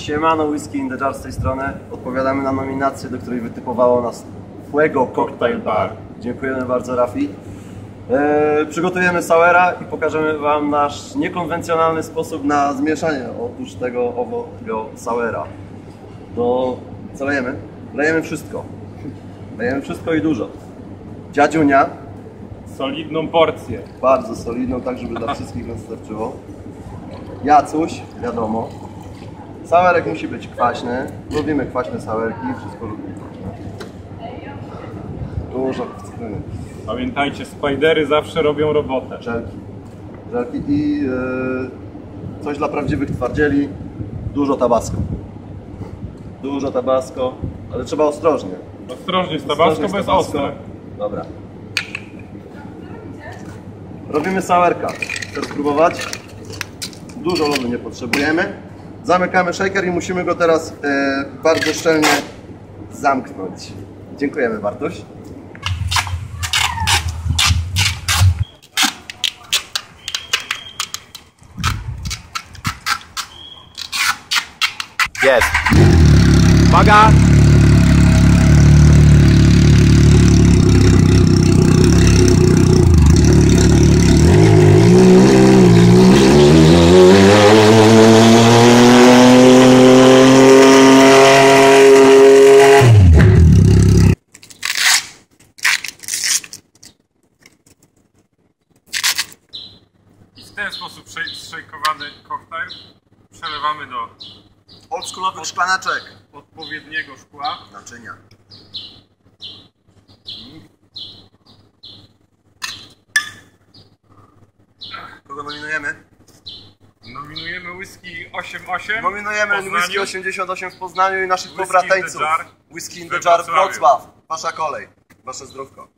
Siemano, Whisky in the Jar z tej strony. Odpowiadamy na nominację, do której wytypowało nas Fuego Cocktail Bar. Dziękujemy bardzo, Rafi. E, przygotujemy Sauera i pokażemy Wam nasz niekonwencjonalny sposób na zmieszanie otóż tego owego Sauera. To co lejemy? Lejemy wszystko. Lejemy wszystko i dużo. Dziadziunia, Solidną porcję. bardzo solidną, tak żeby dla wszystkich nas starczyło. Jacuś, wiadomo. Sauerek musi być kwaśny. Lubimy kwaśne sauerki, wszystko lubimy. Dużo cytryny, Pamiętajcie, spidery zawsze robią robotę. żelki. Żelki i e, coś dla prawdziwych twardzieli. Dużo tabasco. Dużo tabasco, ale trzeba ostrożnie. Ostrożnie z z bez tabasco. ostre. Dobra. Robimy sauerka. Chcesz spróbować? Dużo lodu nie potrzebujemy. Zamykamy shaker i musimy go teraz e, bardzo szczelnie zamknąć. Dziękujemy Bartuś. Jest. Uwaga! W ten sposób szej- zszejkowany koktajl przelewamy do Oldschoolowych szklanaczek. odpowiedniego szkła. Naczynia. Kogo nominujemy? Nominujemy whisky 88. Nominujemy w. Whisky 88 w Poznaniu i naszych Whisky pobrateńców. in Whisky in the Jar. Wrocław. Wasza kolej. Wasze zdrówko.